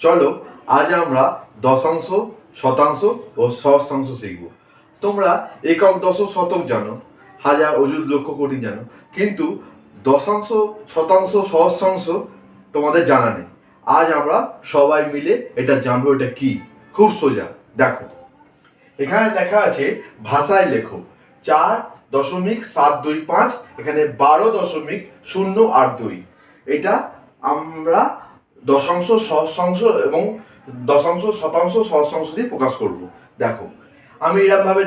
চলো, আজ আমরা দশাংশ, শতাংশ ও সহস্রাংশ শিখব। তোমরা একক দশক শতক জানো, হাজার অযুত লক্ষ কোটি জানো, কিন্তু দশাংশ, শতাংশ, সহস্রাংশ তোমাদের জানা নেই। আজ আমরা সবাই মিলে এটা জানব, এটা কি? খুব সোজা, দেখো। এখানে লেখা আছে, ভাষায় লেখো। চার দশমিক সাত দুই পাঁচ, এখানে বারো দশমিক শূন্য আট দুই। এটা আমরা দশাংশ সহস্রাংশ এবং দশাংশ শতাংশ সহস্রাংশ দিয়ে প্রকাশ করব। দেখো, আমি এরকমভাবে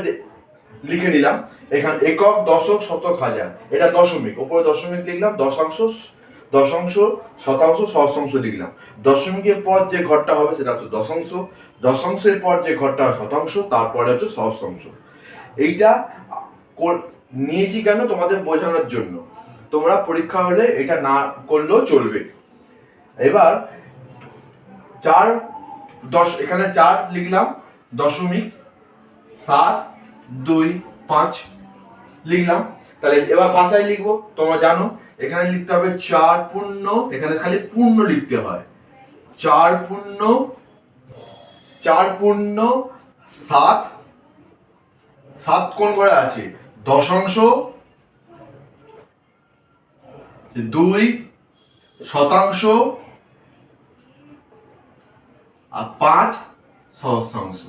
লিখে নিলাম, এখানে একক, দশক, শতক, হাজার। এটা দশমিক, ওপরে দশমিক লিখলাম, দশাংশ দশাংশ শতাংশ সহস্রাংশ লিখলাম। দশমিকের পর যে ঘরটা হবে সেটা হচ্ছে দশাংশ, দশাংশের পর যে ঘরটা শতাংশ, তারপরে হচ্ছে সহস্রাংশ। এইটা নিয়েছি কেন তোমাদের বোঝানোর জন্য? তোমরা পরীক্ষা হলে এটা না করলেও চলবে। এবার চার দশ, এখানে চার লিখলাম, দশমিক সাত দুই পাঁচ লিখলাম। তাহলে এবার ভাষায় লিখব, তোমরা জানো, এখানে লিখতে হবে চার পূর্ণ, এখানে খালি পূর্ণ লিখতে হয়। চার পূর্ণ চার পূর্ণ সাত সাত কোন করে আছে? দশাংশ দুই শতাংশ আর পাঁচ সহস্রাংশ।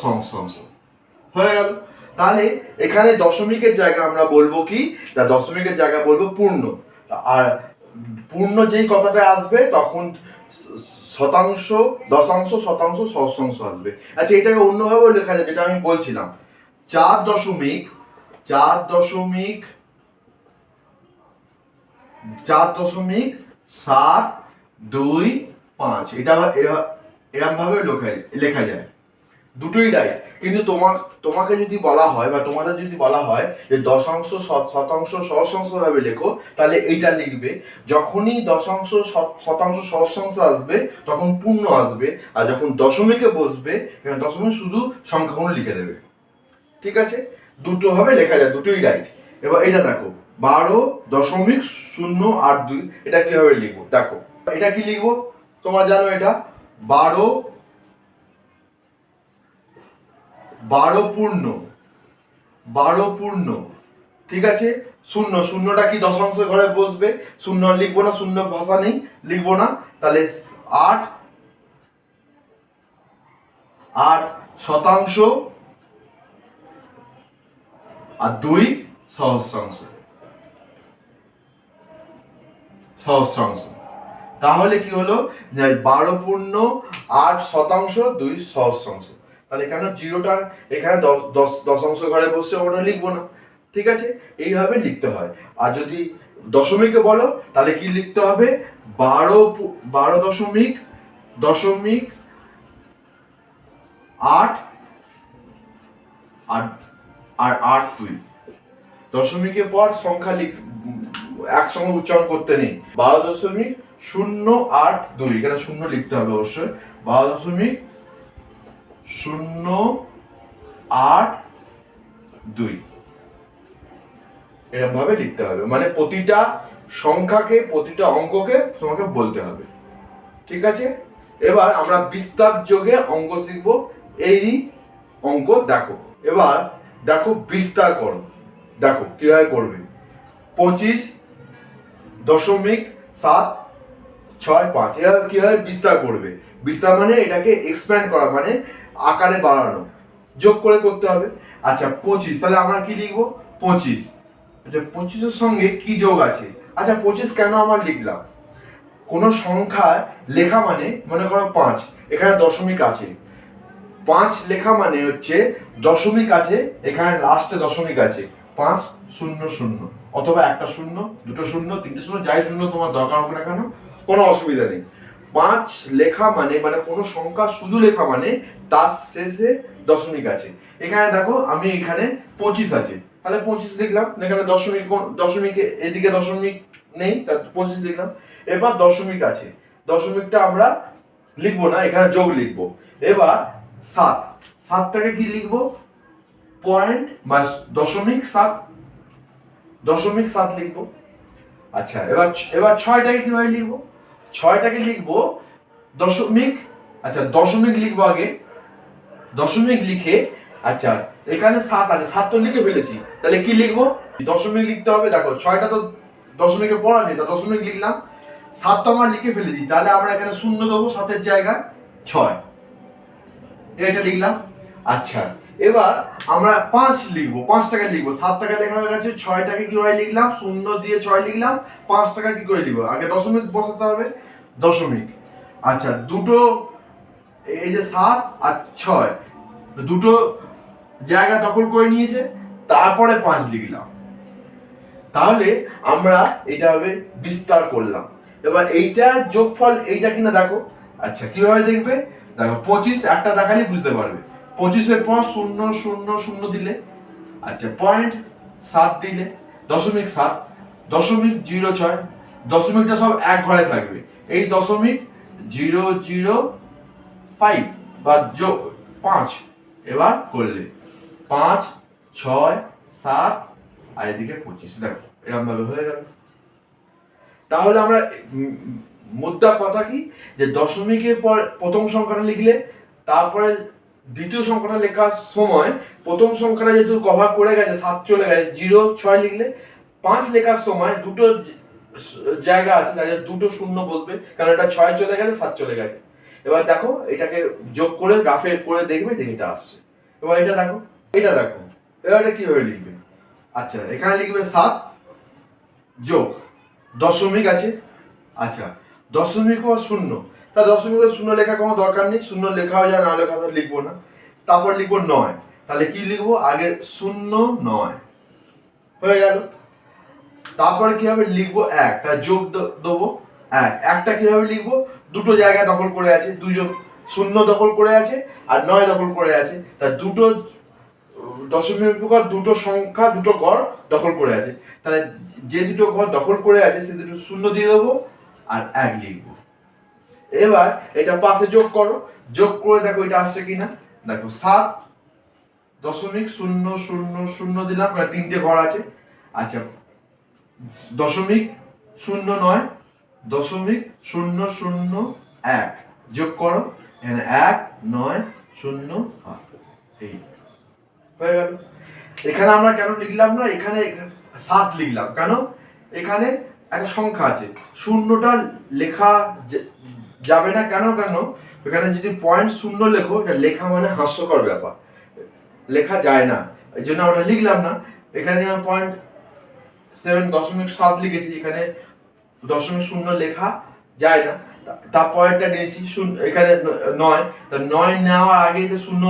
সহস্রাংশ। হয়ে গেল। তাহলে এখানে দশমিকের জায়গা আমরা বলব কি? দশমিকের জায়গা বলব পূর্ণ। আর পূর্ণ যেই কথাটা আসবে, তখন শতাংশ, দশাংশ, শতাংশ, সহস্রাংশ আসবে। আচ্ছা এটাকে অন্যভাবেও লেখা যায়, যেটা আমি বলছিলাম। চার দশমিক চার দশমিক চার দশমিক সাত, দুই, পাঁচ। এটা এরকম ভাবে লেখা লেখা যায়। দুটোই রাইট কিন্তু তোমার তোমাকে যদি বলা হয় বা তোমাদের যদি বলা হয় যে দশাংশ শতাংশ সহস্রাংশ ভাবে লেখো, তাহলে এইটা লিখবে। যখনই দশাংশ শতাংশ সহস্রাংশ আসবে, তখন পূর্ণ আসবে। আর যখন দশমিকে বসবে দশমিক শুধু সংখ্যাগুলো লিখে দেবে। ঠিক আছে? দুটো ভাবে লেখা যায়, দুটোই রাইট এবার এটা দেখো। বারো দশমিক শূন্য আট দুই। এটা কীভাবে লিখব? দেখো। এটা কি লিখব? তোমরা জানো এটা? বারো বারো পূর্ণ বারো পূর্ণ, ঠিক আছে? শূন্য, শূন্যটা কি দশাংশ ঘরে বসবে? শূন্য লিখব না, শূন্য ভাষা নেই, লিখব না। তাহলে আট আট শতাংশ, আর দুই সহস্রাংশ। সহস্রাংশ। তাহলে কি হলো? বারো পূর্ণ আট শতাংশ, দুই সহস্রাংশ। তাহলে এখানে জিরোটা, এখানে দশ দশ, দশাংশ ঘরে বসে ওটা লিখব না। ঠিক আছে? এইভাবে লিখতে হয়। আর যদি দশমিকে বলো, তাহলে কি লিখতে হবে? বারো বারো দশমিক দশমিক আট, আর আর আট দুই। দশমিকের পর সংখ্যা লিখ একসঙ্গে উচ্চারণ করতে নেই। বারো দশমিক শূন্য আট দুই, এখানে শূন্য লিখতে হবে অবশ্যই। বারো দশমিক শূন্য আট দুই এরকম ভাবে লিখতে হবে। মানে প্রতিটা সংখ্যাকে, প্রতিটা অঙ্ককে তোমাকে বলতে হবে। ঠিক আছে? এবার আমরা বিস্তার যোগে অঙ্ক শিখব। এই অঙ্ক দেখো। এবার দেখো বিস্তার করো। দেখো, কীভাবে করবে? পঁচিশ দশমিক সাত ছয় পাঁচ। এভাবে কীভাবে বিস্তার করবে? বিস্তার মানে এটাকে এক্সপ্যান্ড করা মানে আকারে বাড়ানো। যোগ করে করতে হবে। আচ্ছা পঁচিশ। তাহলে আমরা কি লিখব? পঁচিশ। আচ্ছা পঁচিশের সঙ্গে কি যোগ আছে? আচ্ছা পঁচিশ কেন আমার লিখলাম? কোন সংখ্যায় লেখা মানে মনে করো পাঁচ, এখানে দশমিক আছে। পাঁচ লেখা মানে হচ্ছে দশমিক আছে, এখানে লাস্টে দশমিক আছে। পাঁচ শূন্য শূন্য অথবা একটা শূন্য, দুটো শূন্য, তিনটে শূন্য, যাই শূন্য তোমার দরকার হবে না কেন, কোনো অসুবিধা নেই। পাঁচ লেখা মানে মানে কোনো সংখ্যা, শুধু লেখা মানে তার শেষে দশমিক আছে। এখানে দেখো, আমি এখানে পঁচিশ আছে। তাহলে পঁচিশ লিখলাম, এখানে দশমিক দশমিক এদিকে দশমিক নেই তার পঁচিশ লিখলাম। এবার দশমিক আছে। দশমিকটা আমরা লিখব না, এখানে যোগ লিখব। এবার সাত। সাতটাকে কি লিখব? পয়েন্ট বা দশমিক সাত দশমিক সাত লিখব। আচ্ছা এবার এবার ছয়টাকে কীভাবে লিখব? ছয়টাকে লিখব দশমিক আচ্ছা দশমিক লিখব আগে। দশমিক লিখে আচ্ছা এখানে সাত আছে, সাত তো লিখে ফেলেছি। তাহলে কি লিখব? দশমিক লিখতে হবে, দেখো, ছয়টা তো দশমিকে পড়া নেই তা দশমিক লিখলাম। সাত তো আমরা লিখে ফেলেছি, তাহলে আমরা এখানে শূন্য দেবো সাতের জায়গায় ছয়। এটা লিখলাম আচ্ছা। এবার আমরা পাঁচ লিখব, পাঁচ টাকা লিখব। সাত টাকা লেখা হয়ে গেছে ছয় টাকা কীভাবে লিখলাম? শূন্য দিয়ে ছয় লিখলাম, পাঁচ টাকা কি করে লিখব? আগে দশমিক বসাতে হবে। দশমিক। আচ্ছা দুটো, এই যে সাত আর ছয়, দুটো জায়গা দখল করে নিয়েছে, তারপরে পাঁচ লিখলাম। তাহলে আমরা এটা হবে বিস্তার করলাম। এবার এইটা যোগফল এইটা কিনা দেখো। আচ্ছা কীভাবে দেখবে? দেখো, পঁচিশ, একটা দেখালে বুঝতে পারবে। পঁচিশের পর শূন্য শূন্য শূন্য দিলে আচ্ছা পয়েন্ট সাত দিলে, দশমিক সাত, দশমিক জিরো ছয়, দশমিকটা সব এক ঘরে থাকবে। এই দশমিক জিরো জিরো ফাইভ বা যোগ পাঁচ এবার করলে, পাঁচ, ছয়, সাত, আর এদিকে পঁচিশ। দেখো এরকম ভাবে হয়ে গেল। তাহলে আমরা মুদ্রা কথা কি? যে দশমিকের পর প্রথম সংখ্যাটা লিখলে, তারপরে দ্বিতীয় সংখ্যাটা লেখার সময়, প্রথম সংখ্যাটা যেহেতু কভার করে গেছে, সাত চলে গেছে জিরো ছয় লিখলে পাঁচ লেখার সময় দুটো জায়গা আছে, তাহলে দুটো শূন্য বসবে, কারণ এটা ছয় চলে গেছে, সাত চলে গেছে। এবার দেখো, এটাকে যোগ করে গ্রাফে করে দেখবে যে এটা আসছে। এবার এটা দেখো এটা দেখো, এবার এটা কীভাবে লিখবে? আচ্ছা এখানে লিখবে সাত যোগ দশমিক আছে আচ্ছা দশমিক ও শূন্য। তা দশমিক শূন্য লেখা কোনো দরকার নেই, শূন্য লেখাও যায়, না লেখা তো লিখব না। তারপর লিখব নয়। তাহলে কি লিখব? আগে শূন্য নয়। হয়ে গেল। তারপরে কি হবে লিখব? এক। তা যোগ দেবো। এক। একটা কীভাবে লিখব? দুটো জায়গা দখল করে আছে। দুজন শূন্য দখল করে আছে আর নয় দখল করে আছে। তা দুটো দশমিক দুটো সংখ্যা, দুটো ঘর দখল করে আছে। তাহলে যে দুটো ঘর দখল করে আছে, সে দুটো শূন্য দিয়ে দেবো আর এক লিখব। এবার এটা পাশে যোগ করো। যোগ করে দেখো এটা আসছে কিনা। দেখো সাত দশমিক শূন্য শূন্য শূন্য দিলাম তিনটে ঘর আছে। আচ্ছা দশমিক শূন্য নয়, দশমিক শূন্য শূন্য এক। যোগ করো, এখানে এক, নয়, শূন্য, সাত। এই হয়ে গেল। এখানে আমরা কেন লিখলাম না? এখানে সাত লিখলাম। কেন? এখানে একটা সংখ্যা আছে। শূন্যটা লেখা যাবে না কেন কেন? এখানে যদি পয়েন্ট শূন্য লেখো, এটা লেখা মানে হাস্যকর ব্যাপার। লেখা যায় না। এই জন্য আমরা লিখলাম না। এখানে যেমন পয়েন্ট সেভেন দশমিক সাত লিখেছি, এখানে দশমিক শূন্য লেখা যায় না। তারপরেরটা নিয়েছি, শূন্য, এখানে নয়। তা নয় নেওয়ার আগে যে শূন্য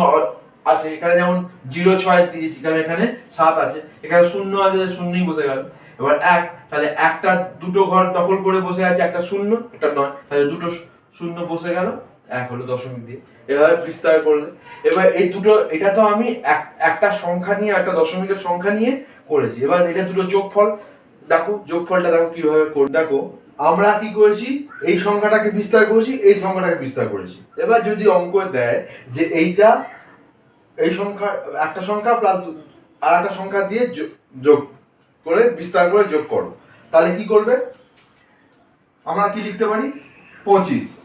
আছে, এখানে যেমন জিরো ছয় দিয়েছি, কারণ এখানে সাত আছে। এখানে শূন্য আছে, শূন্যই বসে গেল। এবার এক, তাহলে একটা দুটো ঘর দখল করে বসে আছে, একটা শূন্য, একটা নয়। তাহলে দুটো শূন্য বসে গেল, এক হলো দশমিক দিয়ে। এভাবে বিস্তার করলে। এবার এই দুটো, এটা তো আমি এক- একটা সংখ্যা নিয়ে, একটা দশমিকের সংখ্যা নিয়ে করেছি। এবার এটা দুটো যোগফল। দেখো, যোগফলটা দেখো কীভাবে কর, দেখো, আমরা কি করেছি? এই সংখ্যাটাকে বিস্তার করেছি, এই সংখ্যাটাকে বিস্তার করেছি। এবার যদি অঙ্ক দেয় যে এইটা, এই সংখ্যা, একটা সংখ্যা প্লাস আর একটা সংখ্যা দিয়ে যোগ করে, বিস্তার করে যোগ করো। তাহলে কি করবে? আমরা কি লিখতে পারি? পঁচিশ।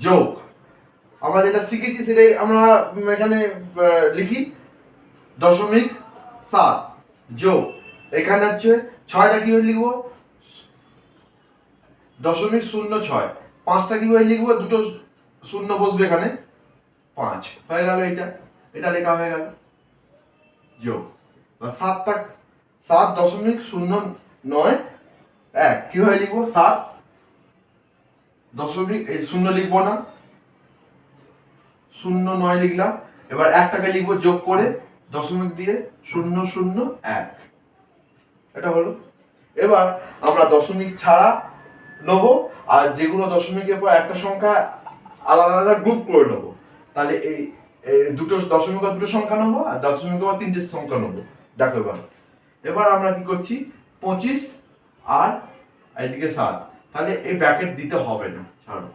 যোগ। আমরা যেটা শিখেছি সেটাই আমরা এখানে লিখি। দশমিক সাত, যোগ। এখানে হচ্ছে ছয়টা কীভাবে লিখব? দশমিক শূন্য ছয়। পাঁচটা কীভাবে লিখব? দুটো শূন্য বসবে এখানে। পাঁচ। হয়ে গেল এটা। এটা লেখা হয়ে গেল। যোগ। সাতটা, সাত দশমিক শূন্য নয়, এক। কীভাবে লিখব? সাত দশমিক, এই শূন্য লিখব না। শূন্য নয় লিখলাম। এবার একটাকে লিখব যোগ করে দশমিক দিয়ে শূন্য শূন্য, এক। এটা হলো। এবার আমরা দশমিক ছাড়া নেব আর যেগুলো দশমিকের পর একটা সংখ্যা আলাদা আলাদা গ্রুপ করে নেব। তাহলে এই দুটো দশমিক দুটো সংখ্যা নেব আর দশমিক আর তিনটে সংখ্যা নেব। দেখো এবার। এবার আমরা কি করছি? পঁচিশ আর এদিকে সাত। তাহলে এই ব্যাকেট দিতে হবে না, ছাড়ো।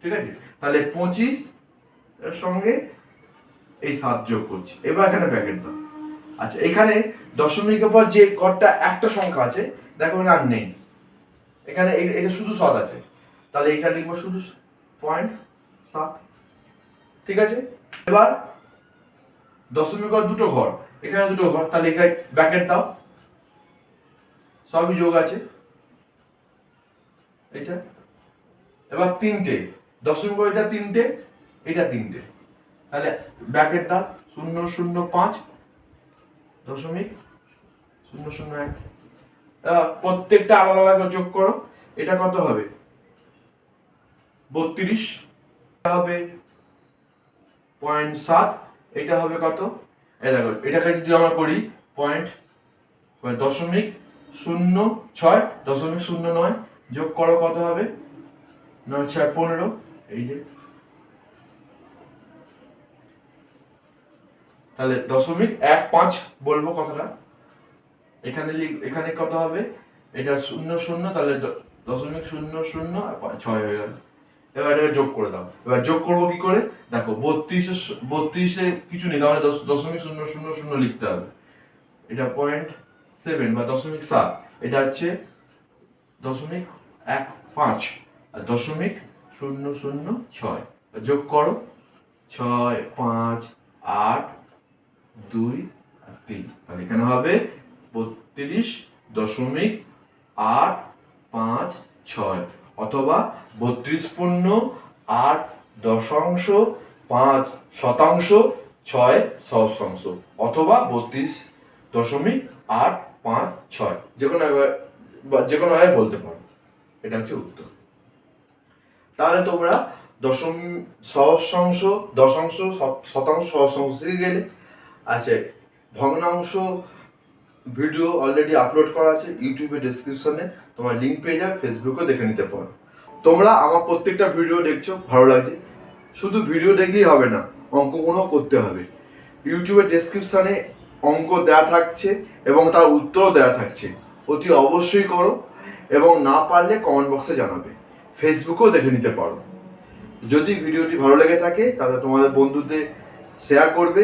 ঠিক আছে? তাহলে পঁচিশ এর সঙ্গে এই সাত যোগ করছি। এবার এখানে ব্যাকেট দাও। আচ্ছা এখানে দশমিকের পর যে ঘরটা একটা সংখ্যা আছে, দেখো আর নেই। এখানে এটা শুধু সাত আছে। তাহলে এটা লিখব শুধু পয়েন্ট সাত। ঠিক আছে? এবার দশমিক দুটো ঘর। এখানে দুটো ঘর, তাহলে এটা ব্যাকেট দাও। সবই যোগ আছে। এটা এবার তিনটে। দশমিক এটা তিনটে এটা তিনটে। তাহলে ব্যাকেট দাও, শূন্য শূন্য, পাঁচ। দশমিক, শূন্য শূন্য, এক। প্রত্যেকটা আলাদা আলাদা যোগ করো। এটা কত হবে? বত্রিশ। হবে পয়েন্ট সাত। এটা হবে কত? দেখো, এটাকে যদি আমরা করি পয়েন্ট দশমিক শূন্য ছয় দশমিক শূন্য নয় যোগ করো কত হবে? নয় ছয় পনেরো। এই যে। তাহলে দশমিক এক পাঁচ বলব কথাটা। এখানে এখানে কত হবে? এটা শূন্য শূন্য, তাহলে দশমিক শূন্য শূন্য ছয় হয়ে গেল। এবার এটাকে যোগ করে দাও। এবার যোগ করব কি করে? দেখো, বত্রিশে বত্রিশে কিছু নেই, তাহলে দশ- দশমিক শূন্য শূন্য শূন্য লিখতে হবে। এটা পয়েন্ট সেভেন বা দশমিক সাত। এটা হচ্ছে দশমিক এক পাঁচ আর দশমিক শূন্য শূন্য ছয়। যোগ করো। ছয়, পাঁচ, আট, দুই, তিন। তাহলে এখানে হবে বত্রিশ দশমিক আট পাঁচ ছয় অথবা বত্রিশ পূর্ণ আট দশাংশ পাঁচ শতাংশ ছয় সহস্রাংশ অথবা বত্রিশ দশমিক আট পাঁচ, ছয়। যে কোনো একবার- বা যে কোনো ভাবে বলতে পারো। এটা হচ্ছে উত্তর। তাহলে তোমরা দশম সহস্রাংশ, দশাংশ শতাংশ সহস্রাংশ গেলে আচ্ছা ভগ্নাংশ ভিডিও অলরেডি আপলোড করা আছে ইউটিউবে ডেসক্রিপশনে তোমার লিঙ্ক পেয়ে যাবে, ফেসবুকেও দেখে নিতে পারো। তোমরা আমার প্রত্যেকটা ভিডিও দেখছ, ভালো লাগছে। শুধু ভিডিও দেখলেই হবে না, অঙ্কগুলো করতে হবে। ইউটিউবের ডেসক্রিপশনে অঙ্ক দেয়া থাকছে এবং তার উত্তরও দেওয়া থাকছে। অতি অবশ্যই করো এবং না পারলে কমেন্ট বক্সে জানাবে। ফেসবুকেও দেখে নিতে পারো। যদি ভিডিওটি ভালো লেগে থাকে, তাহলে তোমাদের বন্ধুদের শেয়ার করবে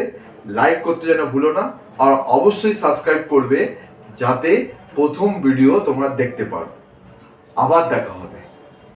লাইক করতে যেন ভুলো না, আর অবশ্যই সাবস্ক্রাইব করবে, যাতে প্রথম ভিডিও তোমরা দেখতে পারো। আবার দেখা হবে।